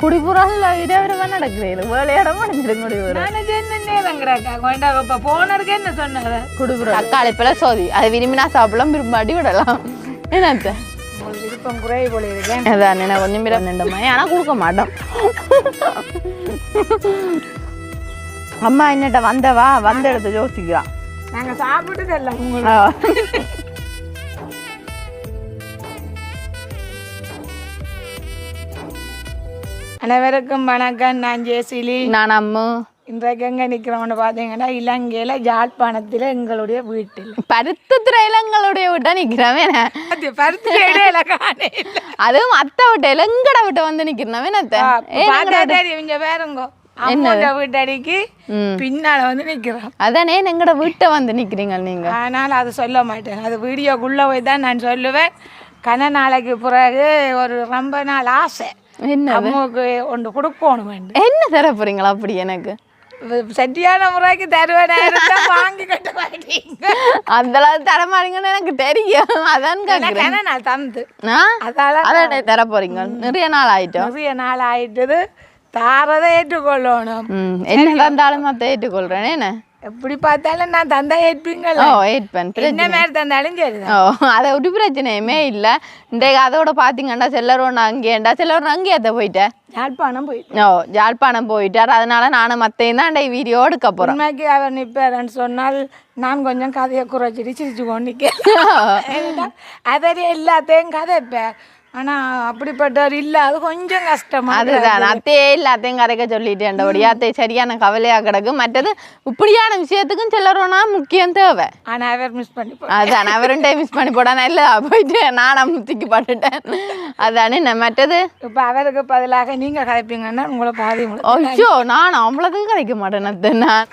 குடிபுறால இரவிரமா நடக்கிறீர்கள் வேலையாட முடிஞ்சிடும் குடிபுறம் என்ன போனதுக்கு என்ன சொன்னத குடிபுறம் தக்காளி பழ சோதி அது விரும்பினா சாப்பிடலாம் விரும்பாடி விடலாம் என்னத்த விருப்பம் குறைய போல இருக்கேன் அதான் நான் கொஞ்சம் மீற நின்றமா ஆனா கொடுக்க மாட்டோம் அம்மா என்னட்ட வந்தவா வந்த இடத்த யோசிக்கிறான் நாங்க சாப்பிட்டது இல்லை உங்களுக்கு அனைவருக்கும் வணக்கம். நான் ஜெயசிலி. நான் அம்மு. இன்றைக்கு எங்க நிக்கிறோம்னு பாத்தீங்கன்னா இலங்கையில யாழ்ப்பாணத்துல எங்களுடைய வீட்டில். பருத்த திரையிலங்களுடைய விட்டா நிக்கிறவன் அது பருத்தி இடையில காணே இல்ல. அதுவும் அத்தை விட்ட எங்கட விட்ட வந்து தெரியும் இங்க வேறுங்க அம்மோட வீட்டடிக்கு. பின்னால வந்து நிக்கிறோம். அதானே எங்கட வீட்டை வந்து நிக்கிறீங்க நீங்க? ஆனால் அது சொல்ல மாட்டேன். அது வீடியோக்குள்ளே போய் தான் நான் சொல்லுவேன். கன நாளைக்கு பிறகு ஒரு ரொம்ப நாள் ஆசை. அம்மாவுக்கு ஒன்று கொடுக்கணும் என்ன தர போறீங்களா அப்படி எனக்கு? சட்டியான முறைக்கு தருவேனா வாங்கி கட்ட மாட்டீங்க. அந்த அளவு தர மாட்டீங்கன்னு எனக்கு தெரியும். அதான் கேக்குறேன். கன நாள் தந்து? அதால அதான் தர போறீங்க. நிறைய நாள் ஆயிட்டோம். நிறைய நாள் ஆயிட்டது. தாரதை ஏற்றுக்கொள்ளணும். என்ன தந்தாலும் மத்த ஏற்றுக்கொள்றேன். என்ன? எப்படி பார்த்தாலும் நான் தந்தா ஏற்பீங்களா ஓ ஏற்பேன் என்ன மாதிரி தந்தாலும் சரிதான் ஓ அதை ஒரு பிரச்சனையுமே இல்லை இன்றைக்கு அதோட பார்த்தீங்கன்னா செல்லரோன் அங்கேண்டா செல்லரோன் அங்கேயே அதை போயிட்டேன் யாழ்ப்பாணம் போயிட்டு ஓ ஜாழ்ப்பாணம் போயிட்டார் அதனால நானும் மத்தையும் தான் இன்றைக்கு வீடியோ எடுக்க போகிறோம் உண்மைக்கு அவர் நிற்பாருன்னு சொன்னால் நான் கொஞ்சம் கதையை குறைச்சிட்டு சிரிச்சு கொண்டு அவர் எல்லாத்தையும் கதைப்பேன் ஆனால் அப்படிப்பட்டவர் இல்லை. அது கொஞ்சம் கஷ்டமா அதுதான். அத்தையே எல்லாத்தையும் கதைக்க சொல்லிட்டேன்டபடி அத்தை சரியான கவலையாக கிடக்கு. மற்றது இப்படியான விஷயத்துக்கும் செல்லரோனா முக்கியம் தேவை. ஆனால் அவர் மிஸ் பண்ணி அதான் அவரும் டைம் மிஸ் பண்ணி போடானா இல்லை போயிட்டு நானும் முத்திக்கு பட்டுட்டேன். அதானே நான் மற்றது? இப்போ அவருக்கு பதிலாக நீங்கள் கதைப்பீங்கன்னா உங்களை பாதி ஐயோ நான் அவ்வளோதுக்கு கிடைக்க மாட்டேன் அத்தை நான்.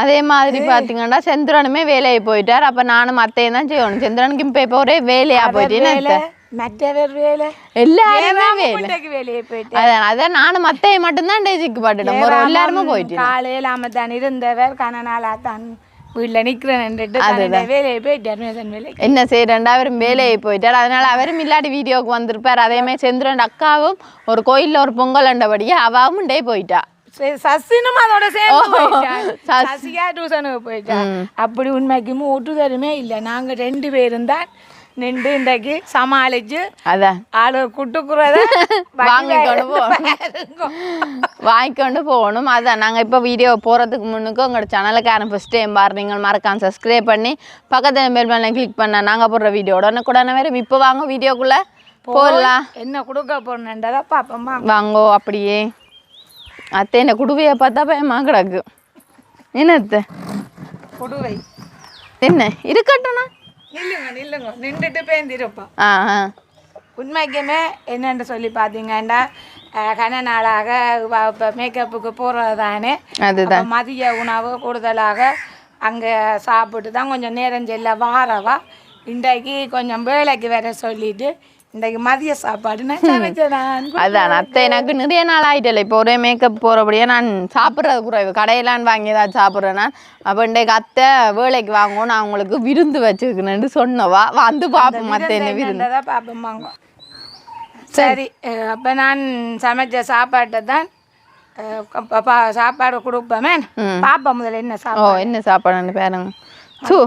அதே மாதிரி பார்த்தீங்கன்னா செந்திரனுமே வேலையை போயிட்டார். அப்போ நானும் அத்தையும் தான் செய்யணும். செந்திரனுக்கு இப்போ இப்போ ஒரே வேலையா போயிட்டேன்னு மற்றவர் வேலை. எல்லாருமே வேலை. போயிட்டு. அதான் அதான் நானும் அத்தையை மட்டும்தான் டேஜிக்கு பட்டுட்டேன் ஒரு எல்லாருமே போயிட்டு. காலையில் தான் இருந்தவர் கன நாளாக தான் வீட்டில் வேலைக்கு. என்ன செய்யறேன்டா அவரும் வேலையை போயிட்டார். அதனால அவரும் இல்லாட்டி வீடியோக்கு வந்திருப்பார். அதே மாதிரி செந்திரன் அக்காவும் ஒரு கோயில்ல ஒரு பொங்கல் அண்டபடியே அவாவும் டே போயிட்டா. சசினும் அதோட சேர்ந்து. சசியா போயிட்டான் அப்படி உண்மைக்கும் ஒட்டுதலுமே இல்லை. நாங்க ரெண்டு பேரும் தான் நின்று இன்றைக்கு சமாளிச்சு அதான் ஆளு குட்டுக்குறத வாங்கிக்கொண்டு போ. வாங்கிக்கொண்டு போகணும். அதான் நாங்கள் இப்போ வீடியோ போகிறதுக்கு முன்னுக்கு உங்களோட சேனலுக்கான ஃபஸ்ட் டைம் பாருங்க மறக்காம சப்ஸ்கிரைப் பண்ணி பக்கத்தில் பெல் பண்ண கிளிக் பண்ண நாங்கள் போடுற வீடியோ உடனே உடனே வேறு இப்போ வாங்க வீடியோக்குள்ளே. போடலாம் என்ன கொடுக்க போறேன்டா பாப்போமா வாங்கோ. அப்படியே. அத்தை என்ன குடுவையை பார்த்தா பயமா கிடக்கு. என்ன அத்தை கொடுவை. என்ன? இருக்கட்டும்ண்ணா. நில்லுங்க நில்லுங்க நின்றுட்டு பேந்திருப்போம். உண்மைக்குமே என்னன்னு சொல்லி பார்த்தீங்கன்னா கன நாளாக இப்போ மேக்கப்புக்கு போகிறது தானே அதுதான் மதிய உணவு கூடுதலாக அங்கே சாப்பிட்டு தான் கொஞ்சம் நேரம் செல்ல வாரவா. இன்றைக்கு கொஞ்சம் வேலைக்கு வேற சொல்லிட்டு இன்றைக்கு மதிய சாப்பாடு. நான் சமைச்சேன் நான். அதான் அத்தை எனக்கு நிறைய நாள் ஆயிட்டல. இப்போ ஒரே மேக்கப் போகிறபடியே நான் சாப்பிட்றது குறைவு கடையிலான்னு வாங்கி ஏதாச்சும் சாப்பிட்றேன் நான். அப்போ இன்றைக்கு அத்தை வேலைக்கு வாங்குவோம். நான் உங்களுக்கு விருந்து வச்சுருக்கேன்னு சொன்னவா. வந்து பார்ப்போம் அத்தை என்ன விருந்து. பார்ப்போம் சரி அப்ப நான் சமைச்ச சாப்பாட்டை தான் சாப்பாடு கொடுப்போமே. பாப்பா முதல்ல என்ன சாப்பாடு? என்ன சாப்பாடுன்னு பாருங்க. சூ.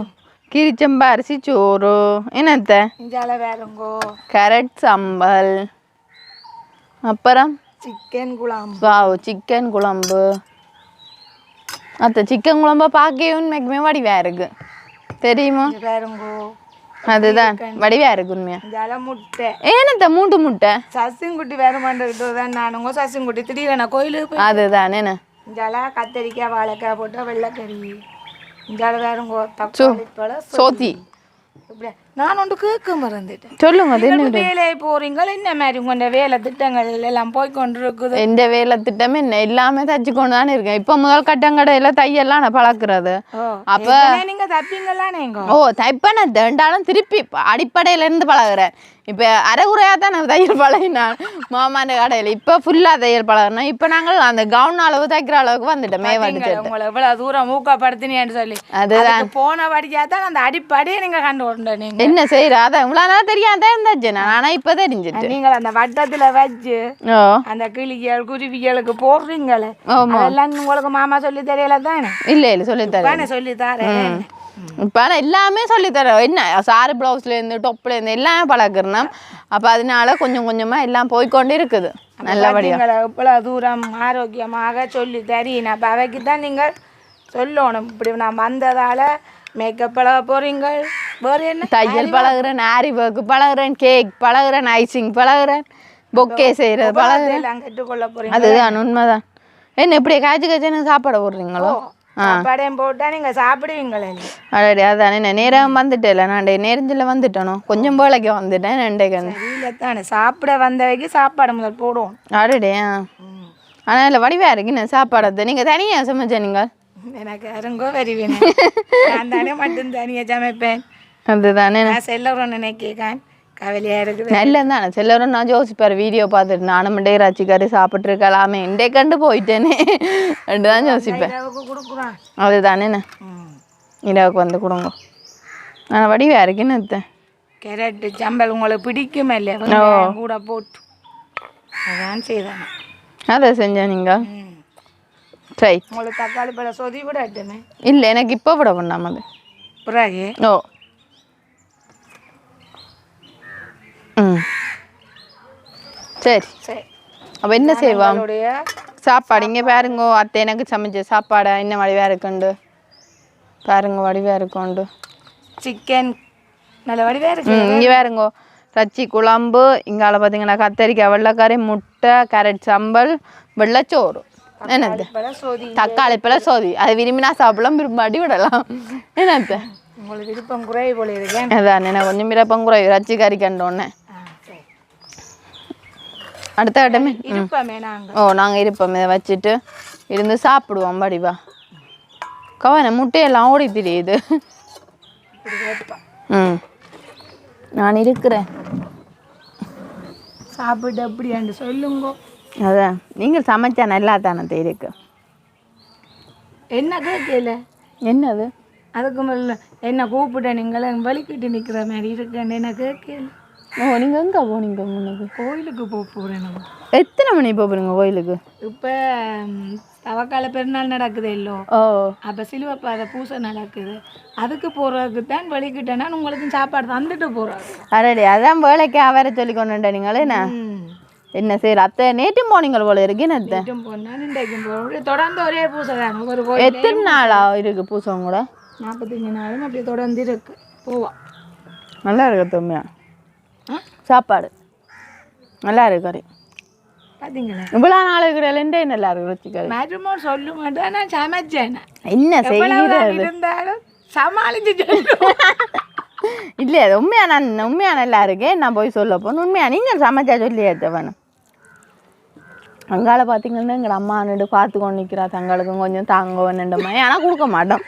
கிரிச்சம்பா அரிசி சோறு என்னத்த இஞ்சால வேறுங்கோ கேரட் சம்பல் அப்புறம் சிக்கன் குழம்பு வாவ் சிக்கன் குழம்பு அத்தை சிக்கன் குழம்பா பார்க்கவே உண்மைக்குமே வடிவா இருக்கு தெரியுமா வேறுங்கோ அதுதான் வடிவா இருக்கு உண்மையா இஞ்சால முட்டை ஏனத்த மூட்டு முட்டை சசிங்குட்டி வேறு தான் நானுங்க சசிங்குட்டி திடீரென கோயிலுக்கு அதுதான் என்ன இஞ்சால கத்தரிக்காய் வாழைக்காய் போட்டு வெள்ளைக்கறி இஞ்சால வேறுங்கோ சோத்தி. நான் ஒன்று கேட்க மறந்துட்டேன். சொல்லுங்க அது என்ன வேலை போறீங்களா? என்ன மாதிரி உங்களோட வேலை திட்டங்கள் எல்லாம் போய் கொண்டு இருக்குது எந்த வேலை திட்டம் என்ன எல்லாமே தச்சு கொண்டு தானே இருக்கேன். இப்போ முதல் கட்டங்கடையில தையெல்லாம் நான் பழக்கிறது. அப்ப நீங்க தப்பீங்களா நீங்க? ஓ தைப்ப நான் தேண்டாலும் திருப்பி அடிப்படையில இருந்து பழகுறேன். இப்போ அரைகுறையாக தான் நான் தையல் பழகினான். மாமாண்ட கடையில். இப்போ ஃபுல்லாக தையல் பழகினோம் இப்போ நாங்கள் அந்த கவுன் அளவு தைக்கிற அளவுக்கு வந்துட்டோம் மேவாடி உங்களை இவ்வளவு தூரம் ஊக்கப்படுத்தினேன்னு சொல்லி. அதுதான். போன படிக்கா தான் அந்த அடிப்படையை நீங்க கண்டு கொண்டு என்ன செய்யற அதான் இவ்வளோ நாள் தெரியாத இருந்தாச்சு. நான் ஆனா இப்போ தெரிஞ்சிட்டு நீங்கள் அந்த வட்டத்துல வச்சு அந்த கிளிகள் குருவிகளுக்கு போடுறீங்களே? ஆமா. அதெல்லாம் உங்களுக்கு மாமா சொல்லி தெரியல தானே? இல்லை இல்லை சொல்லித்தரேன் தானே சொல்லி தரேன். இப்போ ஆனால் எல்லாமே சொல்லித்தரேன் என்ன சாரி ப்ளவுஸ்லேருந்து டொப்லேருந்து எல்லாமே பழக்கிறோம் அப்போ அதனால கொஞ்சம் கொஞ்சமாக எல்லாம் போய்க்கொண்டு இருக்குது. நல்லபடியா. நீங்களை இவ்வளவு தூரம் ஆரோக்கியமாக சொல்லி தரீன். அப்போ அவைக்கு தான் நீங்கள் சொல்லணும். இப்படி நான் வந்ததால மேக்கப் போறீங்க வேறு என்ன? தையல் பழகுறேன் ஆரி ஒர்க் பழகுறேன் கேக் பழகுறேன் ஐசிங் பழகுறேன் பொக்கே செய்கிறது பழகுறேன். கற்றுக்கொள்ள போறீங்க. அதுதான் உண்மைதான். என்ன இப்படி காய்ச்சி காய்ச்சி சாப்பாடு போடுறீங்களோ? சாப்பாடையும் போட்டா நீங்க சாப்பிடுவீங்களே. அடடி அதான் என்ன நேரம் வந்துட்டேல நான் நேரத்தில் வந்துட்டேனோ? கொஞ்சம் போலைக்கு வந்துட்டேன் ரெண்டே கண்ணு சரியில்ல தானே சாப்பிட வந்தவைக்கு சாப்பாடு முதல் போடுவோம். அடடே ஆனால் இல்லை வடிவா இருக்கு என்ன சாப்பாடு நீங்கள் தனியாக சமைச்ச நீங்கள்? எனக்கு அருங்கோ வருவேன் நான் தானே மட்டும் தனியாக சமைப்பேன். அதுதானே. நான் செல்லறோம் நினைக்கேன் கவலையா இருக்குது. நல்லதானே சிலரும் நான் யோசிப்பார் வீடியோ பார்த்துட்டு. நானும் மண்டே கறி சாப்பிட்ருக்கலாமே இண்டே கண்டு போயிட்டேனே தான் யோசிப்பேன். அதுதானே. ம். இரவுக்கு வந்து கொடுங்க. ஆனால் வடிவா இருக்குன்னு எடுத்தேன் கேரட்டு சம்பல் உங்களுக்கு பிடிக்கும் இல்லையா? கூட போட்டு. அதான் செய்தானே அதை செஞ்சேன் நீங்கள் சரி உங்களுக்கு தக்காளி பழம் சொதி விடட்டுமே இல்லை எனக்கு இப்போ விட பண்ணாமது பிறகு? ஓ. ம். சரி. சரி. அப்போ என்ன செய்வா உங்களுடைய சாப்பாடு. இங்கே பாருங்க அத்தை எனக்கு சமைச்ச சாப்பாடை? என்ன வடிவாக இருக்குண்டு? பாருங்க வடிவாக இருக்குண்டு. சிக்கன் நல்ல இருக்கு. இங்கே பாருங்க. ரச்சி குழம்பு இங்கால பார்த்தீங்கன்னா கத்தரிக்காய் வெள்ளைக்கறி முட்டை கேரட் சம்பல் வெள்ளைச்சோறு. என்னது? தக்காளி பழம் சோதி. அதை விரும்பினா சாப்பிடலாம் விரும்பாடி விடலாம். என்னது? உங்களுக்கு விருப்பம் குறை போல இருக்கேன் அதான் எனக்கு கொஞ்சம் மிரப்பம் குறை ரச்சி கறி கண்டோன்னே. அடுத்த இடமே ஓ நாங்கள் இருப்போம். இதை வச்சுட்டு இருந்து சாப்பிடுவோம். படிவா கவன முட்டையெல்லாம் ஓடி தெரியுது ம். நான் இருக்கிறேன். சாப்பிட்டு அப்படியாண்டு சொல்லுங்க. அதான் நீங்கள் சமைச்சா நல்லா தானே இருக்கு. என்ன கேட்கல என்னது? அதுக்கு முதல்ல என்ன கூப்பிட்ட நீங்களும் வலிக்கிட்டு நிக்கிற மாதிரி இருக்கேன் என்ன கேட்கல ஓ நீங்கள் எங்கே போனீங்க முன்னுக்கு கோயிலுக்கு போக போறேன். நம்ம எத்தனை மணி போகிறீங்க கோயிலுக்கு? இப்போ தவக்கால பெருநாள் நடக்குது இல்லோ. ஓ. அப்போ சிலுவப்பாதை பூசை நடக்குது. அதுக்கு போகிறதுக்கு தான் வலிக்கிட்டேன்னா உங்களுக்கு சாப்பாடு தந்துட்டு போகிறாங்க அரடி அதான் வேலைக்கு அவரை சொல்லி கொண்டுட்ட நீங்களே என்ன? சரி அத்தை நேற்று போனீங்கள் போல இருக்கு என்ன தொடர்ந்து ஒரே பூசை தானே. ஒரு எத்தனை நாளா இருக்கு பூசம் கூட நாற்பத்தஞ்சு நாளும் அப்படியே தொடர்ந்து இருக்கு. போவான் நல்லா இருக்கு தொம்மியா சாப்பாடு. நல்லா இருக்கு கறி பார்த்தீங்களா இவ்வளோ நாள் இருக்கிற நல்லா இருக்கு ருச்சி கறி மேட்ருமோ சொல்ல மாட்டேன் நான் சமைச்சேன்? என்ன செய்யறது? இருந்தாலும் சமாளிச்சு இல்லை அது உண்மையா நான் நல்லா இருக்கேன். நான் போய் சொல்ல போனேன் உண்மையா நீங்கள் சமைச்சா சொல்லி ஏற்றவனும் அங்கால பார்த்தீங்கன்னா எங்கள் அம்மா நின்று பார்த்து கொண்டு நிற்கிறா தங்களுக்கும் கொஞ்சம் தாங்க வேணுண்டமா ஆனால் கொடுக்க மாட்டோம்.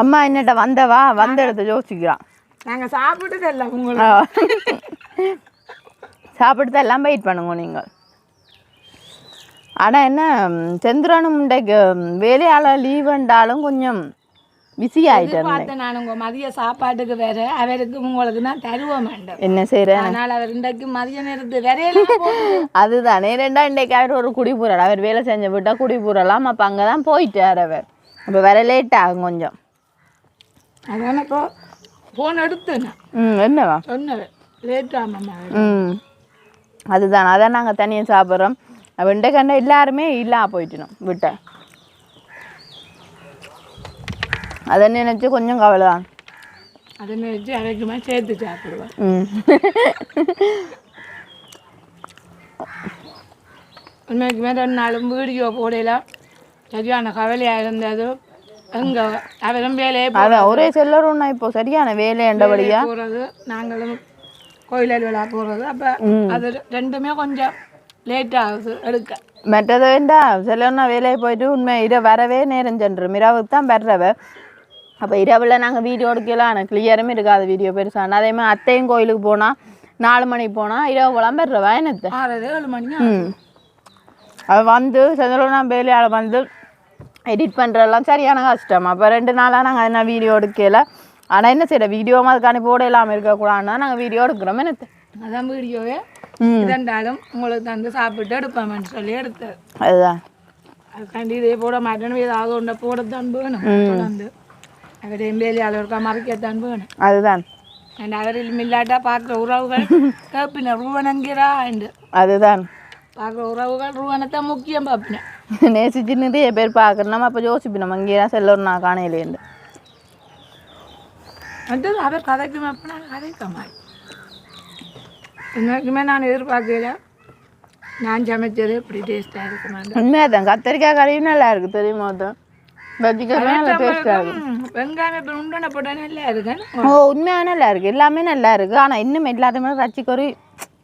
அம்மா என்னட்ட வந்தவா? வந்த இடத்த யோசிக்கிறான். நாங்கள் சாப்பிட்டது இல்லை உங்களுக்கு சாப்பிட்டு எல்லாம் வெயிட் பண்ணுங்க நீங்கள் ஆனால் என்ன செந்திரனும் இன்றைக்கு வேலையால் லீவுண்டாலும் கொஞ்சம் பிஸி ஆகிட்டேன் பார்த்தேன் நான் உங்கள் மதிய சாப்பாட்டுக்கு வேற. அவருக்கு உங்களுக்கு தான் தருவோம் என்ன செய்கிறேன் அதனால் அவர் இன்றைக்கு மதிய நேரத்து போட்டு அதுதானே. ரெண்டா இன்றைக்கு அவர் ஒரு குடிபூரல் அவர் வேலை செஞ்ச விட்டா குடிபூரலாம் அப்போ அங்கே தான் போயிட்டார் அவர். அப்போ வர லேட் ஆகும் கொஞ்சம். அதான இப்போ ஃபோன் எடுத்தேன். ம் என்னவா? சொன்னவர் லேட்டாமம்மா ம் அதுதான். அதான் நாங்கள் தனியாக சாப்பிட்றோம். வெண்டை கண்ட எல்லாருமே இல்லாம போயிட்டணும் விட்ட. அதை நினச்சி கொஞ்சம் கவலை தான் அதை நினச்சி அரைக்குமா சேர்த்து சாப்பிடுவேன். ம். உண்மைக்குமே ரெண்டு நாளும் வீடியோ போடலாம் சரியான கவலையாக இருந்தது. அவரும் வேலையே அதான் ஒரே செல்லரும் இப்போ சரியான வேலைண்டபடியா போகிறது நாங்களும் கோயில் விழா போகிறது அப்போ அது ரெண்டுமே கொஞ்சம் லேட் ஆகுது எடுக்க. மற்றது வேண்டா சிலர்னா வேலையை போயிட்டு உண்மை இர வரவே நேரம் சென்றும் இரவுக்கு தான் வர்றவ. அப்போ இரவில் நாங்கள் வீடியோ எடுக்கலாம் எனக்கு கிளியருமே இருக்காது வீடியோ பெருசான அதே மாதிரி அத்தையும் கோயிலுக்கு போனால் நாலு மணிக்கு போனால் இரவு போலாம் வர்றவ என்னத்தை? ஏழு மணி அது வந்து செஞ்சலோனா வேலையால் வந்து எடிட் பண்ணுறதெல்லாம் சரியான கஷ்டம். அப்போ ரெண்டு நாளாக நாங்கள் என்ன வீடியோ எடுக்கல. ஆனால் என்ன செய்யற வீடியோ அதுக்கான போட இல்லாமல் இருக்கக்கூடாதுன்னா நாங்கள் வீடியோ எடுக்கிறோம். என்ன அதான் வீடியோவே ம். இதண்டாலும் உங்களுக்கு தந்து சாப்பிட்டு எடுப்பேன் சொல்லி எடுத்தது அதுதான். அதுக்காண்டி இதே போட மாட்டேன்னு ஏதாவது ஒன்றை போடத்தான் வேணும். தொடர்ந்து. அவரையும் வேலையாளர் இருக்கா மறைக்கத்தான் வேணும். அதுதான். அவரில் இல்லாட்டா பார்க்குற உறவுகள் கேப்பின ரூவனங்கிறா அண்டு அதுதான். பார்க்குற உறவுகள் ரூவனத்தை முக்கியம் பார்ப்பினேன் நேசிச்சு நிறைய பேர் பார்க்குறோம் அப்போ யோசிப்பினோம் அங்கேயே செல்லூர் நான் காணையிலேருந்து வந்து அவர் கதைக்கு மேப்பினா கதைக்க மாதிரி நான் எதிர்பார்க்கல நான் சமைச்சது இப்படி டேஸ்ட்டாக இருக்குமான்னு உண்மையாக தான் கத்திரிக்காய் கறியும் நல்லா இருக்கு தெரியுமா தான் இருக்கு வெங்காயம் போட்டால் நல்லா இருக்கேன் ஓ உண்மையாக நல்லா இருக்கு எல்லாமே நல்லா இருக்கு ஆனால் இன்னும் எல்லாத்தையுமே ரச்சி கறி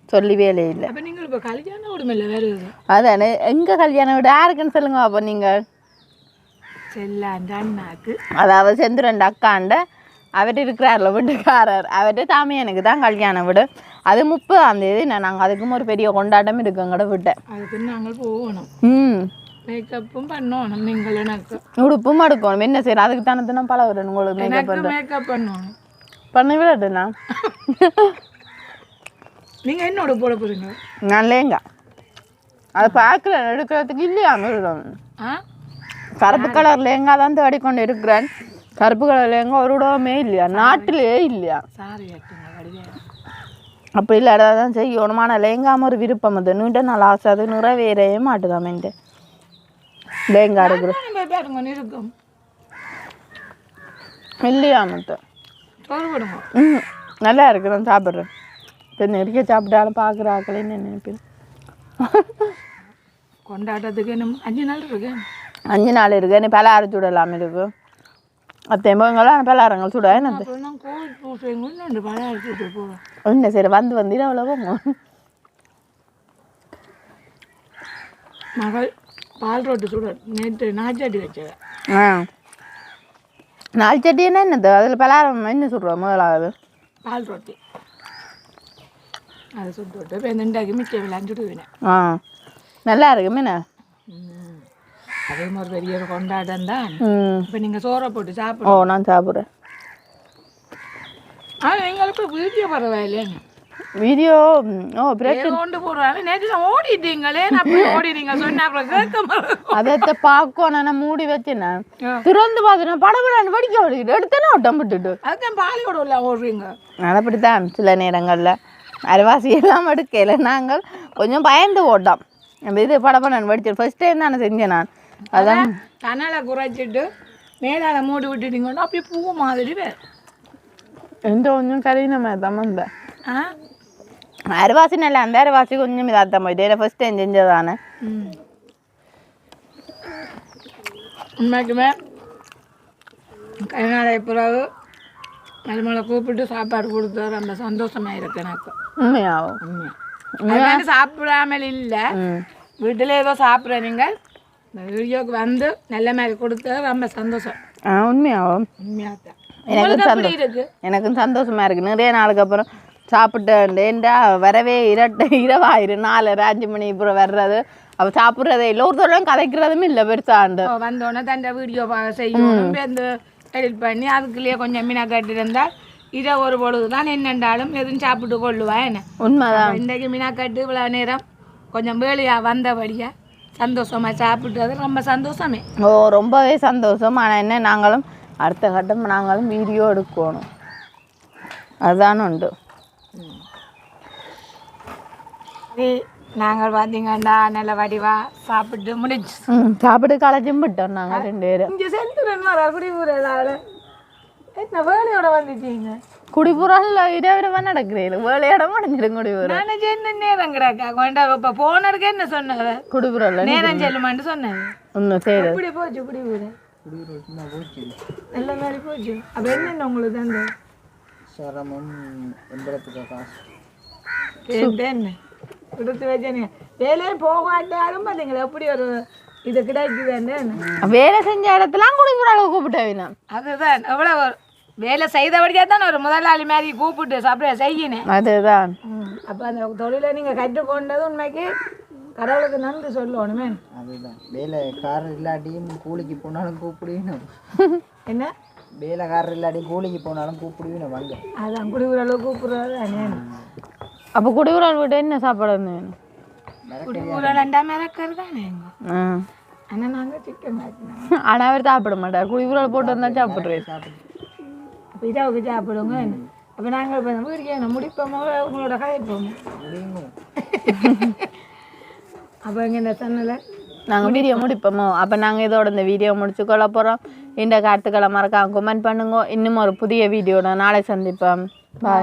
சொல்லவே இல்லை. அப்போ நீங்கள் இப்போ கல்யாண உடம்பில்ல வருது அதானே எங்க கல்யாணம் விட? யாருக்குன்னு சொல்லுங்க அப்போ நீங்கள் அதாவது செந்துரண்டு அக்காண்ட. அவர் இருக்கிறார்ல வீட்டுக்காரர். அவர்கிட்ட தாமே எனக்கு தான் கல்யாணம் விடு. அது முப்பதாம் தேதி. நான் நாங்கள் அதுக்கும் ஒரு பெரிய கொண்டாட்டம் இருக்கு எங்கட விட்டேன் அதுக்கு நாங்கள் போகணும். ம். மேக்கப்பும் பண்ணணும் நீங்கள் எனக்கு. உடுப்பும் எடுக்கணும் என்ன செய்யணும்? அதுக்கு தானே தானே பழகுறேன் உங்களுக்கு மேக்கப் மேக்கப் பண்ணணும். பண்ண விடட்டுண்ணா நீங்கள் என்னோட போட போகிறீங்க நான் லேங்கா. அதை பார்க்குறேன் எடுக்கிறதுக்கு இல்லையா கருப்பு கலர் லேங்கா தான் தேடி கொண்டு இருக்கிறேன். கருப்பு கலர் லேங்கா ஒரு இடமே இல்லையா? நாட்டிலேயே இல்லையா? அப்படி இல்லாத தான் செய்யணும். ஆனால் லேங்காம ஒரு விருப்பம் அது. நீண்ட நாள் ஆசை. அது நிறைவேறவே மாட்டுதாமேன்ட்டு லேங்கா எடுக்கிற நம்ம பாருங்க இருக்கும்? இல்லையா போடுங்க. ம் நல்லா இருக்கு நான் சாப்பிட்றேன். சரி நெருக்க சாப்பிட்டாலும் பார்க்குற ஆக்களே என்ன நினைப்பேன் கொண்டாட்டத்துக்கு இன்னும் அஞ்சு நாள் இருக்கு. அஞ்சு நாள் இருக்கு. நீ பலகாரம் சுடலாம் இருக்கு. அத்தைம்பங்களாம் பலகாரங்கள் சுட? என்ன அப்புறம் நான் கோவில் பூசை இன்னொன்று பழம் அடிச்சுட்டு போகிறோம் என்ன சரி வந்து வந்து அவ்வளோ மகள் பால் ரோட்டு சுட நேற்று நாச்சாட்டி வச்சவ. ஆ. நாலு என்ன என்னது? அதில் பலகாரம் என்ன சுடுறோம் முதலாவது? பால் ரொட்டி. அதை சுட்டு விட்டு இப்போ ரெண்டாக்கி மிச்சம் விளையாண்டுடுவேன் ஆ நல்லா இருக்கு மீன அதே மாதிரி பெரிய ஒரு கொண்டாட்டம் தான் ம் இப்போ நீங்கள் சோறை போட்டு ஓ சாப்பிடுவோம் நான் சாப்பிட்றேன் ஆனால் எங்களுக்கு வீடியோ பரவாயில்லைங்க வீடியோ ஓ பிரேக் ஏதோ கொண்டு போடுறாங்க நேற்று நான் ஓடிட்டீங்களே நான் அப்படி ஓடினீங்க சொன்னா அப்புறம் கேட்க மாட்டேன் அதை பார்க்கும் நான் மூடி வச்சேன் ஆ. திறந்து பார்த்துட்டேன் படபடான்னு படிக்க வலிக்கிட்டு எடுத்தேனே ஒட்டம் விட்டுட்டு அதுதான் பாலியோட உள்ள ஓடுறீங்க அப்படித்தான் சில நேரங்களில் அரைவாசி எல்லாம் எடுக்கல. நாங்கள் கொஞ்சம் பயந்து ஓட்டோம். அந்த இது படபடான்னு படிச்சேன் ஃபர்ஸ்ட் டைம் தானே செஞ்சேன் நான். அதான். கனலை குறைச்சிட்டு மேலால மூடி விட்டுட்டீங்கன்னா அப்படியே பூ மாதிரி எந்த கொஞ்சம் கரீனமே தான் வந்தேன் ஆ? அரைவாசி நல்ல அந்த அரைவாசி கொஞ்சம் இதாக தான் போயிட்டு ஃபர்ஸ்ட் டைம் செஞ்சதானே. உண்மைக்குமே கல்யாண பிறகு மருமலை கூப்பிட்டு சாப்பாடு கொடுத்தா ரொம்ப சந்தோஷமா இருக்கு எனக்கு. உண்மையாகும் உண்மையா. அதுக்காண்டி சாப்பிடாமல் இல்லை. வீட்டில் ஏதோ சாப்பிட்ற நீங்கள். இந்த வீடியோக்கு வந்து நல்ல மாதிரி கொடுத்தா ரொம்ப சந்தோஷம். ஆ உண்மையாகும் உண்மையாக தான் எனக்கு உங்களுக்கு எப்படி சந்தோஷம். இருக்கு? எனக்கும் சந்தோஷமா இருக்கு. நிறைய நாளுக்கு அப்புறம் சாப்பிட்டேன்டா வரவே இரட்டை இரவாயிரு நாலு அஞ்சு மணி அப்புறம் வர்றது. அவ சாப்பிட்றதே இல்லை. ஒருத்தரும் கதைக்கிறதும் இல்லை பெருசாண்டு வந்தோடனே தண்டை வீடியோ செய்யணும். வந்து எடிட் பண்ணி அதுக்குள்ளேயே கொஞ்சம் மீனா கட்டிருந்தால் இதை ஒரு பொழுது தான் என்னென்றாலும் எதுவும் சாப்பிட்டு கொள்ளுவா என்ன? உண்மைதான். இன்றைக்கு மீனா கட்டு இவ்வளோ நேரம் கொஞ்சம் வேலையா வந்தபடியா சந்தோஷமா சாப்பிட்டது ரொம்ப சந்தோஷமே. ஓ ரொம்பவே சந்தோஷம். ஆனால் என்ன நாங்களும் அடுத்த கட்டம் நாங்களும் வீடியோ எடுக்கணும். அதுதான் உண்டு. நாங்கள் பார்த்தீங்கன்னா நல்ல வடிவா சாப்பிட்டு முடிஞ்சு. சாப்பிட்டு களைச்சும் விட்டோம் நாங்கள் ரெண்டு பேரும். இங்கே செல்லுறேன் குடி ஊரில் என்ன வேலையோட வந்துட்டீங்க குடிபுறால இரவிரவா நடக்கிறேன் வேலையோட முடிஞ்சிடும் குடிபுறம் நானே என்ன நேரம் கிடக்கா கொண்டா இப்போ போனருக்கு என்ன சொன்னவ குடிபுறல நேரம் செல்லுமான்னு இப்படி போச்சு நல்ல மாதிரி போச்சு அப்போ என்னென்ன உங்களுக்கு அந்த சிரமம் எண்பலத்துக்கு காசு என்ன கொடுத்து வச்சேனே வேலையே போகாட்டாலும் பார்த்தீங்களா எப்படி ஒரு இது கிடைக்குதுன்னு வேலை செஞ்ச இடத்துலாம் குடிபுறால கூப்பிட்டேன் அதுதான் எவ்வளோ வேலை செய்தபடியாக தான் ஒரு முதலாளி மாதிரி கூப்பிட்டு சாப்பிட செய்யினேன். அதுதான். அப்போ அந்த தொழிலை நீங்கள் கற்றுக்கொண்டது உண்மைக்கு கடவுளுக்கு நன்றி சொல்லணுமே. அதுதான். வேலைக்காரர் இல்லாட்டியும் கூலிக்கு போனாலும் கூப்பிடுவீனும் என்ன? வேலைக்காரர் இல்லாட்டியும் கூலிக்கு போனாலும் கூப்பிடுவீனும் வாங்க. அதான் அளவுக்கு கூப்பிடுறது அப்போ குடிவுறால் விட்டு என்ன சாப்பாடு வந்து வேணும்? குடிக்கூட ரெண்டாம் மிரக்கிறது தானே ஆ. ஆனால் நாங்கள் சிக்கன் ஆனால் அவர் சாப்பிட மாட்டார். குடிவுறால் போட்டு வந்தால் சாப்பிட்றேன் அப்போ இதாவுக்கு சாப்பிடுங்க அப்போ நாங்கள் இப்போ என்ன முடிப்போமோ உங்களோட முடியும் அப்போ இங்கே இந்த சன்னலை? நாங்கள் வீடியோ முடிப்போமோ? அப்போ நாங்கள் இதோட இந்த வீடியோ முடிச்சு கொள்ள போகிறோம் இந்த கருத்துக்களை மறக்காம கமெண்ட் பண்ணுங்க. இன்னும் ஒரு புதிய வீடியோட நாளை சந்திப்போம். பாய்